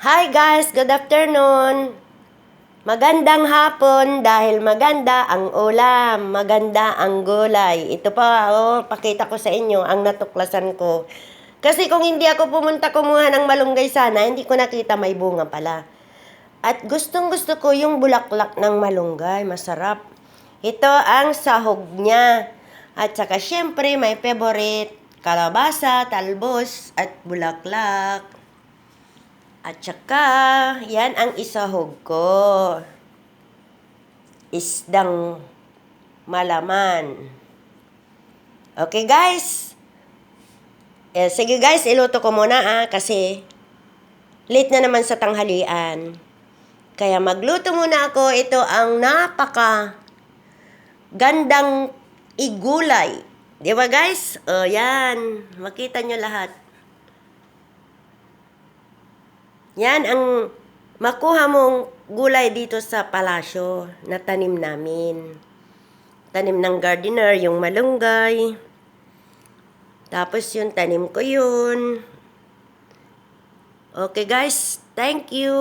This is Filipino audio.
Hi guys, good afternoon. Magandang hapon dahil maganda ang ulam, maganda ang gulay. Ito pa, oh, pakita ko sa inyo ang natuklasan ko. Kasi kung hindi ako pumunta kumuha ng malunggay sana, hindi ko nakita may bunga pala. At gustong gusto ko yung bulaklak ng malunggay, masarap. Ito ang sahog niya. At saka syempre may favorite, kalabasa, talbos, at bulaklak. At saka, yan ang isahog ko. Isdang malaman. Okay guys? Eh, sige guys, iluto ko muna ah, kasi late na naman sa tanghalian. Kaya magluto muna ako. Ito ang napaka gandang igulay. Di ba guys? O yan, makita nyo lahat. Yan ang makuha mong gulay dito sa palasyo na tanim namin. Tanim ng gardener, yung malunggay. Tapos yung tanim ko yun. Okay guys, thank you.